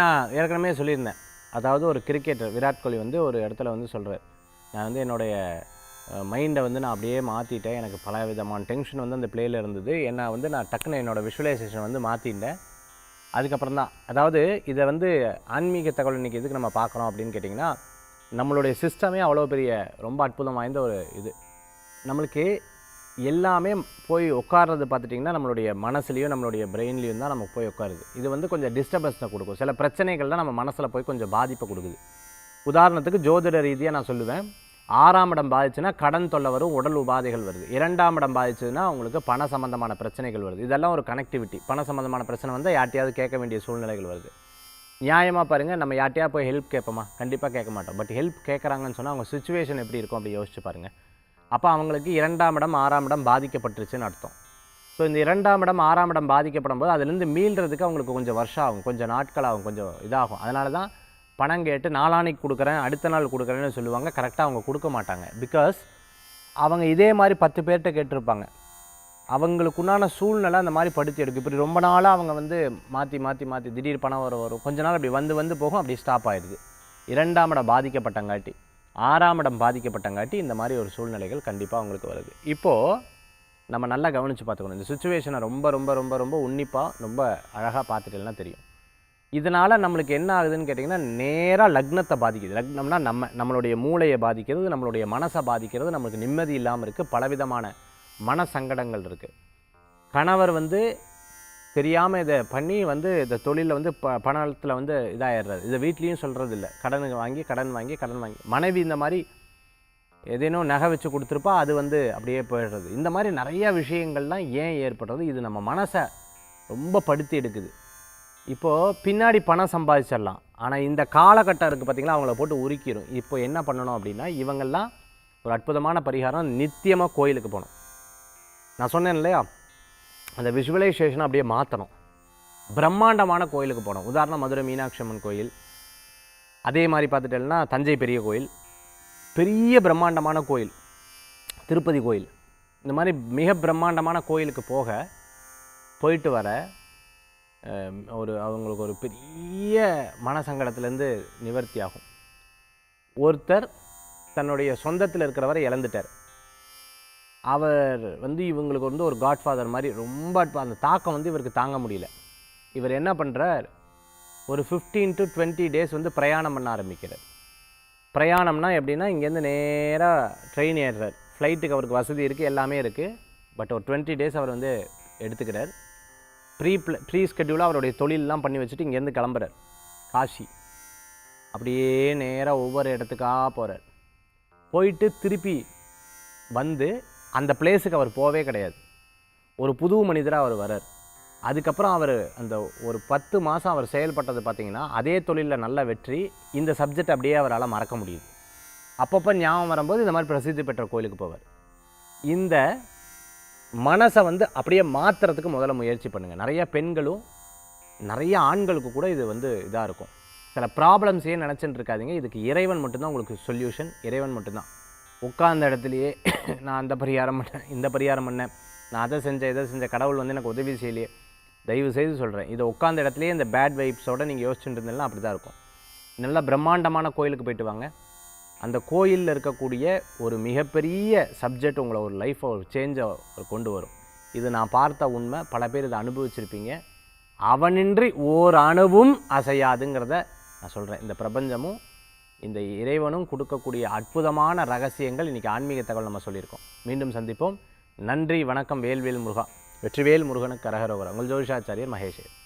நான் ஏற்கனவே சொல்லியிருந்தேன். அதாவது ஒரு கிரிக்கெட்டர் விராட் கோலி வந்து ஒரு இடத்துல வந்து சொல்கிறார் நான் வந்து என்னுடைய மைண்டை வந்து நான் அப்படியே மாற்றிட்டேன் எனக்கு பல விதமான டென்ஷன் வந்து அந்த பிளேயில் இருந்தது. என்னை வந்து நான் டக்குன்னு என்னோடய விஷுவலைசேஷன் வந்து மாற்றிட்டேன் அதுக்கப்புறம் தான். அதாவது இதை வந்து ஆன்மீக தகவல் இன்றைக்கி எதுக்கு நம்ம பார்க்குறோம் அப்படின்னு கேட்டிங்கன்னா நம்மளுடைய சிஸ்டமே அவ்வளோ பெரிய ரொம்ப அற்புதம் வாய்ந்த ஒரு இது. நம்மளுக்கு எல்லாமே போய் உட்கார்றது பார்த்துட்டிங்கன்னா நம்மளுடைய மனசுலையும் நம்மளுடைய பிரெயின்லேயும் தான் நமக்கு போய் உட்காருது. இது வந்து கொஞ்சம் டிஸ்டர்பன்ஸை கொடுக்கும். சில பிரச்சனைகள் தான் நம்ம மனசில் போய் கொஞ்சம் பாதிப்பை கொடுக்குது. உதாரணத்துக்கு ஜோதிட ரீதியாக நான் சொல்லுவேன். ஆறாம் இடம் பாதிச்சுன்னா கடன் தொல்லை வரும் உடல் உபாதைகள் வருது. இரண்டாம் இடம் பாதிச்சதுன்னா உங்களுக்கு பண சம்பந்தமான பிரச்சனைகள் வருது. இதெல்லாம் ஒரு கனெக்டிவிட்டி பண சம்பந்தமான பிரச்சனை வந்து யார்ட்டையாவது கேட்க வேண்டிய சூழ்நிலைகள் வருது. நியாயமாக பாருங்கள் நம்ம யார்ட்டையா போய் ஹெல்ப் கேட்போமா? கண்டிப்பாக கேட்க மாட்டோம். பட் ஹெல்ப் கேட்குறாங்கன்னு சொன்னால் அவங்க சுச்சுவேஷன் எப்படி இருக்கும் அப்படி யோசிச்சு பாருங்கள் அப்போ அவங்களுக்கு இரண்டாம் இடம் ஆறாம் இடம் பாதிக்கப்பட்டுருச்சுன்னு அர்த்தம். ஸோ இந்த இரண்டாம் இடம் ஆறாம் இடம் பாதிக்கப்படும் போது அதுலேருந்து மீள்றதுக்கு அவங்களுக்கு கொஞ்சம் வருஷம் ஆகும் கொஞ்சம் நாட்கள் ஆகும் கொஞ்சம் இதாகும். அதனால தான் பணம் கேட்டு நாளானைக்கு கொடுக்குறேன் அடுத்த நாள் கொடுக்குறேன்னு சொல்லுவாங்க. கரெக்டாக அவங்க கொடுக்க மாட்டாங்க. பிகாஸ் அவங்க இதே மாதிரி பத்து பேர்கிட்ட கேட்டிருப்பாங்க. அவங்களுக்கு உண்டான சூழ்நிலை அந்த மாதிரி படுத்தி எடுக்கும். இப்படி ரொம்ப நாளாக அவங்க வந்து மாற்றி மாற்றி மாற்றி திடீர் பணம் வர வரும். கொஞ்ச நாள் அப்படி வந்து வந்து போகும் அப்படி ஸ்டாப் ஆகிடுது இரண்டாம் இடம் பாதிக்கப்பட்டங்காட்டி. ஆறாம் இடம் பாதிக்கப்பட்டங்காட்டி இந்த மாதிரி ஒரு சூழ்நிலைகள் கண்டிப்பாக அவங்களுக்கு வருது. இப்போது நம்ம நல்லா கவனித்து பார்த்துக்கணும். இந்த சுச்சுவேஷனை ரொம்ப ரொம்ப ரொம்ப ரொம்ப உன்னிப்பாக ரொம்ப அழகாக பார்த்துட்டேன்னா தெரியும். இதனால் நம்மளுக்கு என்ன ஆகுதுன்னு கேட்டிங்கன்னா நேராக லக்னத்தை பாதிக்குது. லக்னம்னா நம்ம நம்மளுடைய மூளையை பாதிக்கிறது நம்மளுடைய மனசை பாதிக்கிறது நம்மளுக்கு நிம்மதி இல்லாமல் இருக்குது பலவிதமான மன சங்கடங்கள் இருக்குது கணவர் வந்து தெரியாமல் இதை பண்ணி வந்து இந்த தொழிலில் வந்து ப பணத்தில் வந்து இதாகிடுறது இதை வீட்லேயும் சொல்கிறது இல்லை கடனுக்கு வாங்கி கடன் வாங்கி கடன் வாங்கி. மனைவி இந்த மாதிரி எதேனோ நகை வச்சு கொடுத்துருப்பா அது வந்து அப்படியே போயிடுறது. இந்த மாதிரி நிறைய விஷயங்கள்லாம் ஏன் ஏற்படுறது? இது நம்ம மனசை ரொம்ப படுத்தி எடுக்குது. இப்போது பின்னாடி பணம் சம்பாதிச்சிடலாம். ஆனால் இந்த காலகட்டம் இருக்குது பார்த்தீங்களா அவங்கள போட்டு உருக்கிடும் இப்போ என்ன பண்ணணும் அப்படின்னா இவங்கெல்லாம் ஒரு அற்புதமான பரிகாரம் நித்தியமாக கோயிலுக்கு போகணும். நான் சொன்னேன் இல்லையா? அந்த விஷுவலைசேஷனை அப்படியே மாற்றணும் பிரம்மாண்டமான கோயிலுக்கு போனோம் உதாரணம் மதுரை மீனாட்சி அம்மன் கோயில். அதே மாதிரி பார்த்துட்டேன்னா தஞ்சை பெரிய கோயில். பெரிய பிரம்மாண்டமான கோயில். திருப்பதி கோயில். இந்த மாதிரி மிக பிரம்மாண்டமான கோயிலுக்கு போக போயிட்டு வர ஒரு அவங்களுக்கு ஒரு பெரிய மனசங்கடத்துலேருந்து நிவர்த்தி ஆகும் ஒருத்தர் தன்னுடைய சொந்தத்தில் இருக்கிறவரை இழந்துட்டார். அவர் வந்து இவங்களுக்கு வந்து ஒரு காட்ஃபாதர் மாதிரி ரொம்ப அந்த தாக்கம் வந்து இவருக்கு தாங்க முடியல. இவர் என்ன பண்ணுறார் ஒரு 15 டு டுவெண்ட்டி டேஸ் வந்து பிரயாணம் பண்ண ஆரம்பிக்கிறார். பிரயாணம்னா எப்படின்னா இங்கேருந்து நேராக ட்ரெயின் ஏறுறார். ஃப்ளைட்டுக்கு அவருக்கு வசதி இருக்குது எல்லாமே இருக்குது பட் ஒரு டுவெண்ட்டி டேஸ் அவர் வந்து எடுத்துக்கிறார். ப்ரீ ப்ள ப்ரீ ஸ்கெட்யூலாக அவருடைய தொழிலெலாம் பண்ணி வச்சுட்டு இங்கேருந்து கிளம்புறார். காஷி அப்படியே நேராக ஒவ்வொரு இடத்துக்காக போகிறார் போயிட்டு திருப்பி வந்து அந்த பிளேஸுக்கு அவர் போவே கிடையாது. ஒரு புது மனிதராக அவர் வரார் அதுக்கப்புறம் அவர் அந்த ஒரு பத்து மாதம் அவர் செயல்பட்டது பார்த்திங்கன்னா அதே தொழிலில் நல்ல வெற்றி இந்த சப்ஜெக்ட் அப்படியே அவரால் மறக்க முடியுது. அப்பப்போ ஞாபகம் வரும்போது இந்த மாதிரி பிரசித்தி பெற்ற கோயிலுக்கு போவார். இந்த மனசை வந்து அப்படியே மாற்றுறதுக்கு முதல்ல முயற்சி பண்ணுங்கள் நிறைய பெண்களும் நிறைய ஆண்களுக்கு கூட இது வந்து இதாக இருக்கும். சில ப்ராப்ளம்ஸே நினச்சிட்டு இருக்காதீங்க. இதுக்கு இறைவன் மட்டும்தான் உங்களுக்கு சொல்யூஷன் இறைவன் மட்டும்தான். உட்கார்ந்த இடத்துலையே நான் அந்த பரிகாரம் பண்ணேன் இந்த பரிகாரம் பண்ணேன் நான் அதை செஞ்சேன் இதை செஞ்ச கடவுள் வந்து எனக்கு உதவி செய்யலையே. தயவு செய்து சொல்கிறேன் இதை உட்காந்த இடத்துலையே இந்த பேட் வைப்ஸோட நீங்கள் யோசிச்சுட்டு இருந்தீங்கன்னா அப்படி தான் இருக்கும். நல்ல பிரம்மாண்டமான கோயிலுக்கு போயிட்டு வாங்க. அந்த கோயிலில் இருக்கக்கூடிய ஒரு மிகப்பெரிய சப்ஜெக்ட் உங்களை ஒரு லைஃப்பை ஒரு சேஞ்சை கொண்டு வரும். இது நான் பார்த்த உண்மை. பல பேர் இதை அனுபவிச்சிருப்பீங்க. அவனின்றி ஓர் அணுவும் அசையாதுங்கிறத நான் சொல்கிறேன் இந்த பிரபஞ்சமும் இந்த இறைவனும் கொடுக்கக்கூடிய அற்புதமான ரகசியங்கள் இன்றைக்கி ஆன்மீக தகவல் நம்ம சொல்லியிருக்கோம். மீண்டும் சந்திப்போம். நன்றி வணக்கம். வேல்வேல் முருகா. வெற்றிவேல் முருகனுக்கு கரகரோகர் உங்கள் ஜோதிஷாச்சாரியர் மகேஷ்.